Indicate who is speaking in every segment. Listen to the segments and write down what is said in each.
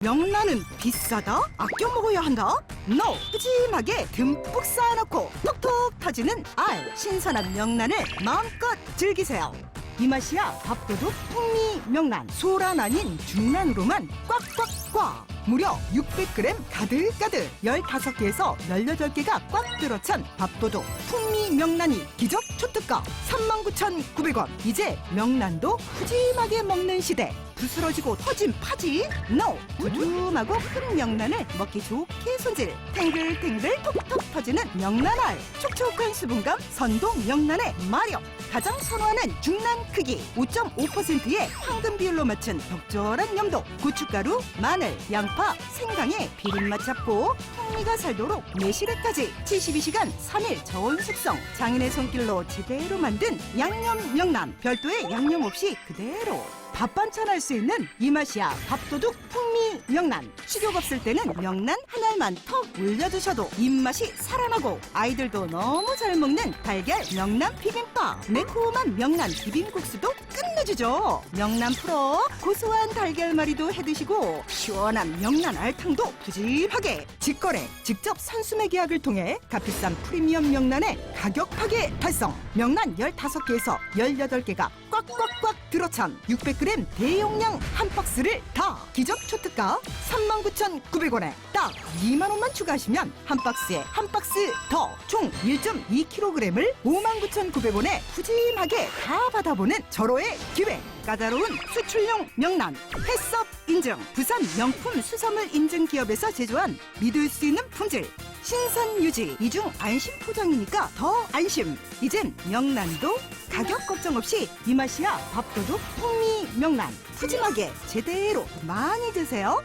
Speaker 1: 명란은 비싸다? 아껴 먹어야 한다? NO! 푸짐하게 듬뿍 쌓아놓고 톡톡 터지는 알! 신선한 명란을 마음껏 즐기세요. 이 맛이야 밥도둑 풍미 명란. 소란 아닌 중란으로만 꽉꽉꽉! 무려 600g 가득가득! 15개에서 18개가 꽉 들어찬 밥도둑 풍미 명란이 기적 초특가! 39,900원! 이제 명란도 푸짐하게 먹는 시대 부스러지고 터진 파지? NO! 두툼하고 큰 명란을 먹기 좋게 손질. 탱글탱글 톡톡 터지는 명란알. 촉촉한 수분감 선동 명란의 마력. 가장 선호하는 중란 크기. 5.5%의 황금 비율로 맞춘 적절한 염도. 고춧가루, 마늘, 양파, 생강에 비린맛 잡고 풍미가 살도록 매실액까지. 72시간 3일 저온 숙성. 장인의 손길로 제대로 만든 양념 명란. 별도의 양념 없이 그대로 밥 반찬 할 수 있는 이 맛이야. 밥도둑 풍미 명란. 식욕 없을 때는 명란 한 알만 턱 올려두셔도 입맛이 살아나고 아이들도 너무 잘 먹는 달걀 명란 비빔밥. 매콤한 명란 비빔국수도 끝내 주죠. 명란 풀어 고소한 달걀말이도 해드시고 시원한 명란 알탕도 푸짐하게 직거래 직접 산수매 계약을 통해 값비싼 프리미엄 명란에 가격하게 달성. 명란 15개에서 18개가 꽉꽉꽉 들어찬 600g 대용량 한 박스를 다 기적 초특가 39,900원에 딱 2만 원만 추가하시면 한 박스에 한 박스 더. 총 1.2kg을 59,900원에 푸짐하게 다 받아보는 절호의 기회. 까다로운 수출용 명란 햇섭 인증 부산 명품 수산물 인증 기업에서 제조한 믿을 수 있는 품질 신선 유지. 이중 안심 포장이니까 더 안심. 이젠 명란도 가격 걱정 없이 이 맛이야 밥도둑 풍미 명란. 푸짐하게 제대로 많이 드세요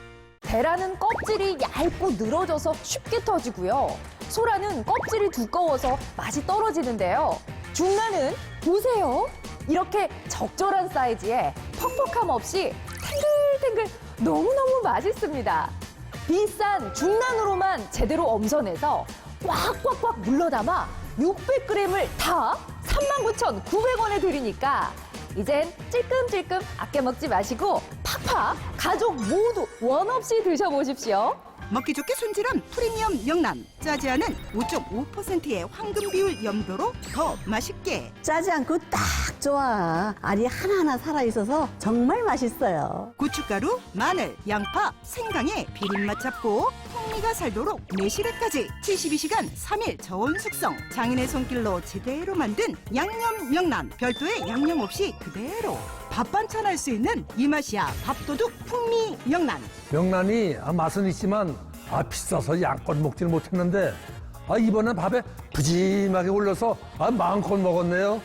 Speaker 2: 계란은 껍질이 얇고 늘어져서 쉽게 터지고요. 소라는 껍질이 두꺼워서 맛이 떨어지는데요. 중란은 보세요. 이렇게 적절한 사이즈에 퍽퍽함 없이 탱글탱글 너무너무 맛있습니다. 비싼 중란으로만 제대로 엄선해서 꽉꽉꽉 물러담아 600g을 다 39,900원에 드리니까 이젠 찔끔찔끔 아껴 먹지 마시고 팍팍 가족 모두 원 없이 드셔보십시오.
Speaker 1: 먹기 좋게 손질한 프리미엄 명란 짜지 않은 5.5%의 황금 비율 염도로 더 맛있게
Speaker 3: 짜지 않고 딱 좋아. 알이 하나하나 살아있어서 정말 맛있어요.
Speaker 1: 고춧가루, 마늘, 양파, 생강에 비린맛 잡고 풍미가 살도록 매실액까지 72시간 3일 저온 숙성. 장인의 손길로 제대로 만든 양념 명란. 별도의 양념 없이 그대로 밥 반찬 할 수 있는 이 맛이야. 밥도둑 풍미 명란.
Speaker 4: 명란이 아, 맛은 있지만 아 비싸서 양껏 먹지는 못했는데 아 이번엔 밥에 푸짐하게 올려서 아 마음껏 먹었네요.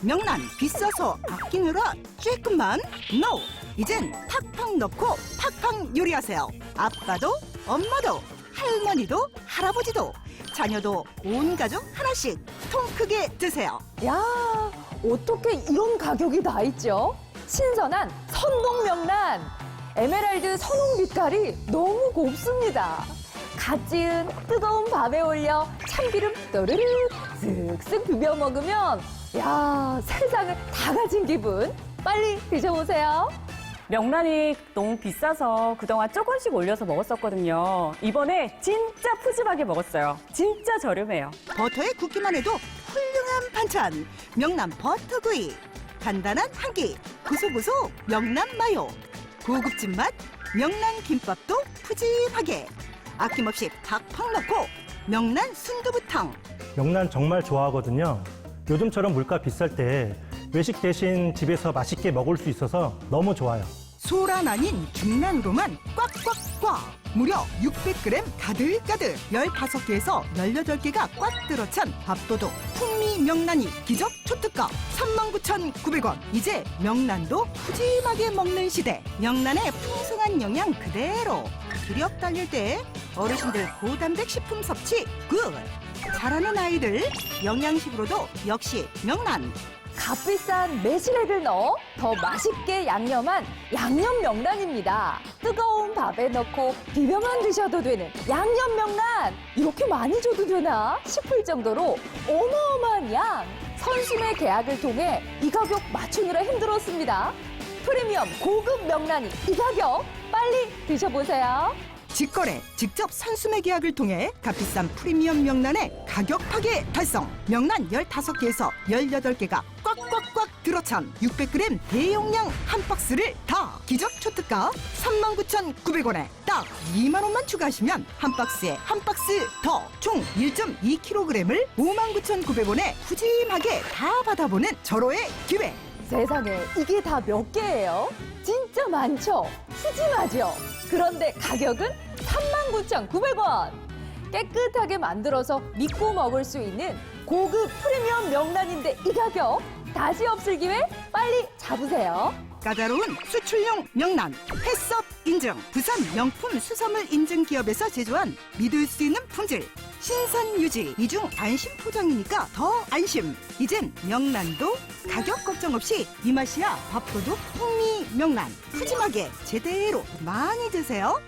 Speaker 1: 명란 비싸서 아끼느라 쬐끔만 NO! 이젠 팍팍 넣고 팍팍 요리하세요. 아빠도 엄마도 할머니도 할아버지도 자녀도 온 가족 하나씩 통 크게 드세요
Speaker 2: 야, 어떻게 이런 가격이 다 있죠? 신선한 선동명란. 에메랄드 선홍 빛깔이 너무 곱습니다. 갓 지은 뜨거운 밥에 올려 참기름 또르르 쓱쓱 비벼 먹으면 야, 세상을 다 가진 기분. 빨리 드셔보세요.
Speaker 5: 명란이 너무 비싸서 그동안 조금씩 올려서 먹었었거든요. 이번에 진짜 푸짐하게 먹었어요. 진짜 저렴해요.
Speaker 1: 버터에 굽기만 해도 훌륭한 반찬 명란 버터구이 간단한 한끼 구소구소 명란 마요 고급진 맛 명란 김밥도 푸짐하게 아낌없이 팍팍 넣고 명란 순두부탕
Speaker 6: 명란 정말 좋아하거든요. 요즘처럼 물가 비쌀 때 외식 대신 집에서 맛있게 먹을 수 있어서 너무 좋아요.
Speaker 1: 소란 아닌 중란으로만 꽉꽉꽉. 무려 600g 가득가득. 15개에서 18개가 꽉 들어찬 밥도둑 풍미 명란이 기적 초특가. 39,900원. 이제 명란도 푸짐하게 먹는 시대. 명란의 풍성한 영양 그대로. 기력 달릴 때 어르신들 고단백 식품 섭취 굿. 자라는 아이들 영양식으로도 역시 명란
Speaker 2: 값비싼 매실액을 넣어 더 맛있게 양념한 양념 명란입니다. 뜨거운 밥에 넣고 비벼만 드셔도 되는 양념 명란 이렇게 많이 줘도 되나 싶을 정도로 어마어마한 양. 선심의 계약을 통해 이 가격 맞추느라 힘들었습니다. 프리미엄 고급 명란이 이 가격 빨리 드셔보세요.
Speaker 1: 직거래, 직접 선수매 계약을 통해 값비싼 프리미엄 명란의 가격 파괴 달성. 명란 15개에서 18개가 꽉꽉꽉 들어찬 600g 대용량 한 박스를 다 기적 초특가 39,900원에 딱 2만 원만 추가하시면 한 박스에 한 박스 더 총 1.2kg을 59,900원에 푸짐하게 다 받아보는 절호의 기회.
Speaker 2: 세상에 이게 다 몇 개예요? 진짜 많죠? 푸짐하죠? 그런데 가격은 39,900원! 깨끗하게 만들어서 믿고 먹을 수 있는 고급 프리미엄 명란인데 이 가격 다시 없을 기회 빨리 잡으세요.
Speaker 1: 까다로운 수출용 명란 햇섭 인증 부산 명품 수산물 인증 기업에서 제조한 믿을 수 있는 품질 신선 유지 이중 안심 포장이니까 더 안심. 이젠 명란도 가격 걱정 없이 이 맛이야 밥도둑 풍미 명란. 푸짐하게 제대로 많이 드세요